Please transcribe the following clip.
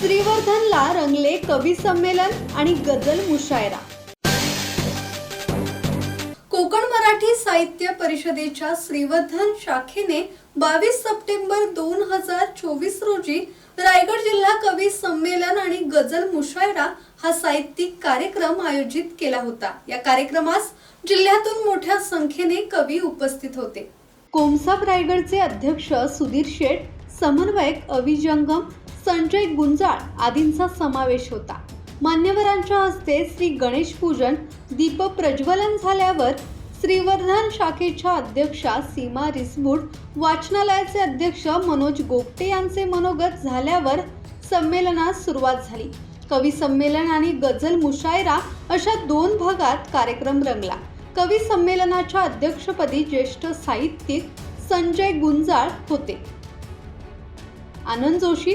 श्रीवर्धनला रंगले कवी संमेलन आणि गजल मुशायरा. कोकण मराठी साहित्य परिषदेच्या श्रीवर्धन शाखेने बावीस सप्टेंबर दोन हजार चोवीस रोजी रायगड जिल्हा कवी संमेलन आणि गजल मुशायरा हा साहित्यिक कार्यक्रम आयोजित केला होता. या कार्यक्रमास जिल्ह्यातून मोठ्या संख्येने कवी उपस्थित होते. कोमसाप रायगडचे अध्यक्ष सुधीर शेठ समन्वयक अविजंगम संजय गुंजाळ आदींचा समावेश होता. मान्यवरांच्या हस्ते श्री गणेश पूजन दीप प्रज्वलन झाल्यावर श्रीवर्धन शाखेच्या अध्यक्षा सीमा रिसमूड वाचनालयाचे अध्यक्ष मनोज गोपटे यांचे मनोगत झाल्यावर संमेलनास सुरुवात झाली. कवी संमेलन आणि गझल मुशायरा अशा दोन भागात कार्यक्रम रंगला. कवी संमेलनाच्या अध्यक्षपदी ज्येष्ठ साहित्यिक संजय गुंजाळ होते. आनंद जोशी